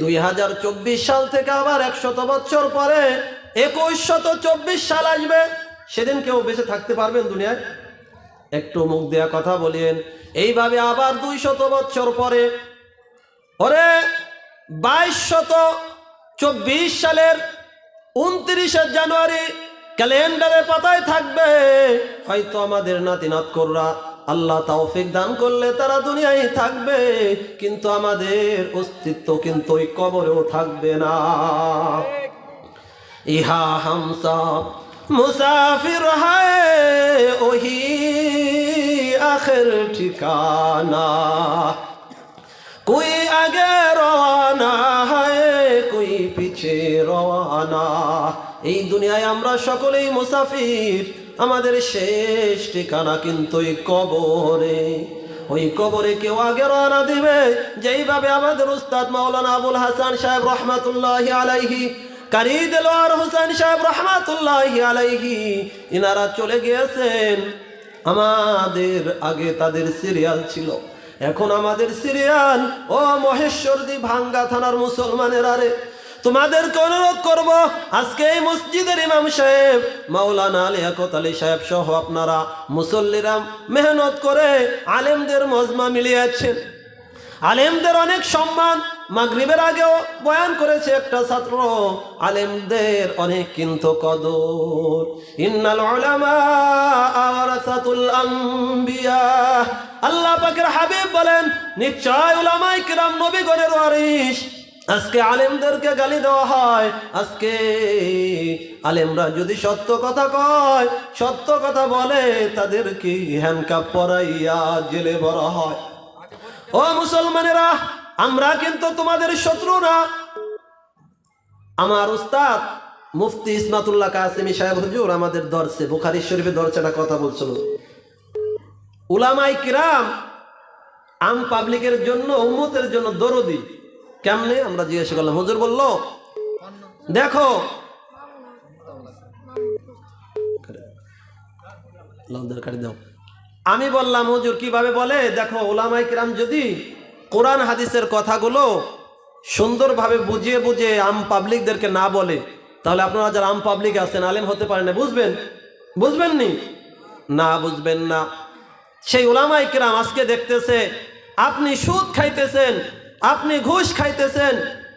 দুই হাজার চব্বিশ সাল থেকে আবার একশত বছর পরে একুশ শত চব্বিশ সাল আসবে। সেদিন কেউ বেঁচে থাকতে পারবেন দুনিয়ায়? একটু মুখ দেয়া কথা বলেন এইভাবে আবার দুই শত বছর পরে, ওরে বাইশ শত চব্বিশ সালের উনত্রিশে জানুয়ারি ক্যালেন্ডারের পাতায় থাকবে। হয়তো আমাদের নাতি নাতকররা আল্লাহ তাওফিক দান করলে তারা দুনিয়ায় থাকবে, কিন্তু আমাদের অস্তিত্ব কিন্তু ওই কবরেও থাকবে না। ইহা হামসা মুসাফির হায়, ওহি আখের ঠিকানা। কুই আগে রওয়ানা হায়, কুই পিছে রওয়ানা। এই দুনিয়ায় আমরা সকলেই মুসাফির আমাদের শেষ ঠিকানা কিন্তু এই কবরে। ওই কবরে কেউ আগে রওনা দিবে। যেইভাবে আমাদের উস্তাদ মাওলানা আবুল হাসান সাহেব রহমাতুল্লাহ আলাইহি, কারি দেলোয়ার হোসেন সাহেব রহমাতুল্লাহ আলাইহি, ইনারা চলে গিয়েছেন। আমাদের আগে তাদের সিরিয়াল ছিল। এখন আমাদের সিরিয়াল, ও মহেশ্বরদি ভাঙ্গা থানার মুসলমানের আরে তোমাদেরকে অনুরোধ করব, আজকে এই মসজিদের ইমাম সাহেব, মাওলানা লিয়াকত আলী সাহেব সহ আপনারা মুসল্লিরা মেহনত করে আলেমদের মজমা মিলিয়েছেন। আলেমদের অনেক সম্মান মাগরিবের আগেও বয়ান করেছে একটা ছাত্র, আলেমদের অনেক কিন্তু কদর। ইন্নাল উলামা আওরাসাতুল আম্বিয়া। আল্লাহ পাকের হাবিব বলেন, নিশ্চয় উলামাই কিরাম নবীগণের ওয়ারিস আজকে আলেমদেরকে গালি দেওয়া হয়। আজকে আলেমরা যদি সত্য কথা কয়, সত্য কথা বলে তাদেরকে হ্যান্ডকাপ পরাইয়া জেলে বড় হয়? ও মুসলমানেরা, আমরা কিন্তু তোমাদের শত্রু না। আমার উস্তাদ মুফতি ইসমাতুল্লাহ কাসিমি সাহেব হুজুর আমাদের দর্শে বুখারি শরীফে দর্শে একটা কথা বলছিল। উলামাই কিরাম আম পাবলিকের জন্য, উম্মতের জন্য দরদি। কেমনে আমরা জিজ্ঞাসা করলাম? হুজুর বলল, দেখো। দাও। আমি বললাম, হুজুর কীভাবে বলে? দেখো ওলামাই কিরাম যদি কোরআন হাদিসের কথাগুলো সুন্দরভাবে বুঝিয়ে বুঝিয়ে আম পাবলিকদেরকে না বলে, তাহলে আপনারা যারা আম পাবলিক আছেন, আলেম হতে পারেন না। বুঝবেন? বুঝবেন নি না বুঝবেন না। সেই ওলামাই কিরাম আজকে দেখতেছে, আপনি সুদ খাইতেছেন আপনি ঘুষ খাইতেছেন,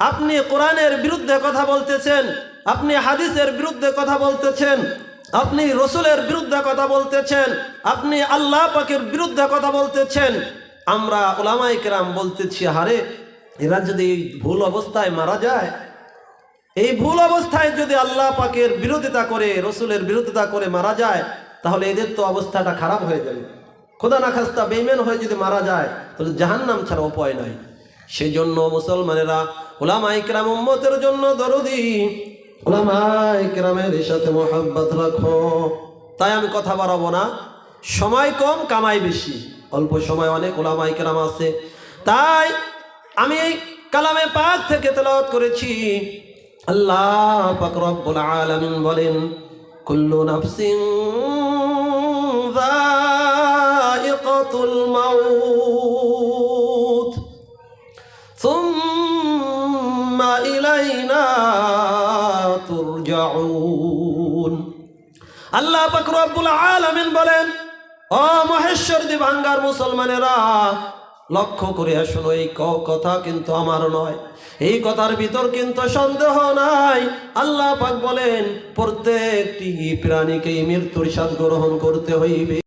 আপনি কোরআনের বিরুদ্ধে কথা বলতেছেন, আপনি হাদিসের বিরুদ্ধে কথা বলতেছেন, আপনি রসুলের বিরুদ্ধে কথা বলতেছেন, আপনি আল্লাহ পাকের বিরুদ্ধে কথা বলতেছেন, আমরা ওলামাই কেরাম বলতেছি হারে এরা যদি এই ভুল অবস্থায় মারা যায়, এই ভুল অবস্থায় যদি আল্লাহ পাকের বিরোধিতা করে, রসুলের বিরোধিতা করে মারা যায়, তাহলে এদের তো অবস্থাটা খারাপ হয়ে যাবে। খোদা না খাস্তা বেইমেন হয়ে যদি মারা যায়, তাহলে জাহান্নাম ছাড়া উপায় নাই। সেই জন্য মুসলমানেরা ওলামা ইকরাম উম্মতের জন্য দরদি। ওলামা ইকরামের সাথে মোহাব্বত রাখো। তাই আমি কথা বাড়াবো না। সময় কম, কামাই বেশি। অল্প সময় অনেক ওলামা ইকরাম আছে। তাই আমি এই কালামে পাক থেকে তেলাওয়াত করেছি। আল্লাহ পাক রব্বুল আলামিন বলেন, কুল্লু নাফসিন যায়িকাতুল মাউত। ইলাইনা তুরজাউন আল্লাহ পাক রব্বুল আলামিন বলেন, ও ভাঙ্গার মুসলমানেরা, লক্ষ্য করে শোনো এই কথা কিন্তু আমার নয়। এই কথার ভিতর কিন্তু সন্দেহ নাই। আল্লাহ পাক বলেন, প্রত্যেকটি প্রাণীকেই মৃত্যুর স্বাদ গ্রহণ করতে হইবে।